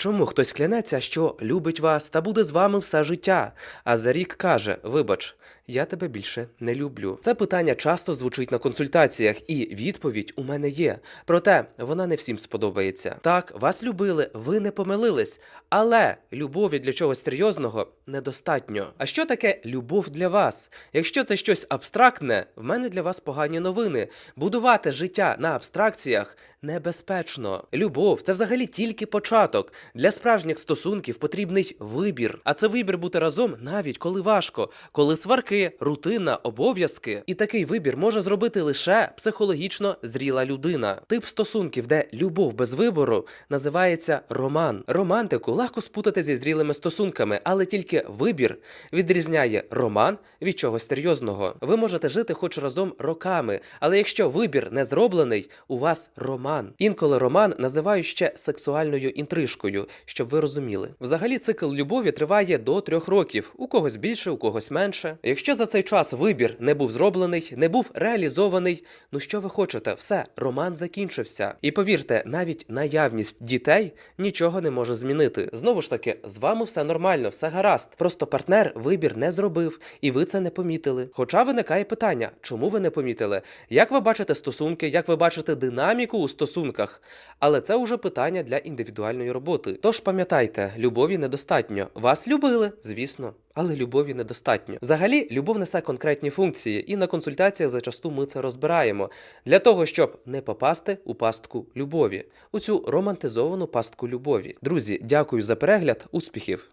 Чому хтось клянеться, що любить вас та буде з вами все життя, а за рік каже: Вибач, я тебе більше не люблю. Це питання часто звучить на консультаціях, і відповідь у мене є. Проте вона не всім сподобається. Так, вас любили, ви не помилились, але любові для чогось серйозного недостатньо. А що таке любов для вас? Якщо це щось абстрактне, в мене для вас погані новини. Будувати життя на абстракціях небезпечно. Любов це взагалі тільки початок. Для справжніх стосунків потрібний вибір. А це вибір бути разом навіть коли важко, коли сварки, рутина, обов'язки. І такий вибір може зробити лише психологічно зріла людина. Тип стосунків, де любов без вибору, називається роман. Романтику легко спутати зі зрілими стосунками, але тільки вибір відрізняє роман від чогось серйозного. Ви можете жити хоч разом роками, але якщо вибір не зроблений, у вас роман. Інколи роман називають ще сексуальною інтрижкою, щоб ви розуміли. Взагалі, цикл любові триває до трьох років, у когось більше, у когось менше. Якщо за цей час вибір не був зроблений, не був реалізований, ну що ви хочете? Все, роман закінчився. І повірте, навіть наявність дітей нічого не може змінити. Знову ж таки, з вами все нормально, все гаразд. Просто партнер вибір не зробив, і ви це не помітили. Хоча виникає питання, чому ви не помітили? Як ви бачите стосунки, як ви бачите динаміку у стосунках? Але це вже питання для індивідуальної роботи. Тож пам'ятайте, любові недостатньо. Вас любили, звісно. Але любові недостатньо. Взагалі, любов несе конкретні функції, і на консультаціях зачасту ми це розбираємо для того, щоб не попасти у пастку любові, у цю романтизовану пастку любові. Друзі, дякую за перегляд, успіхів!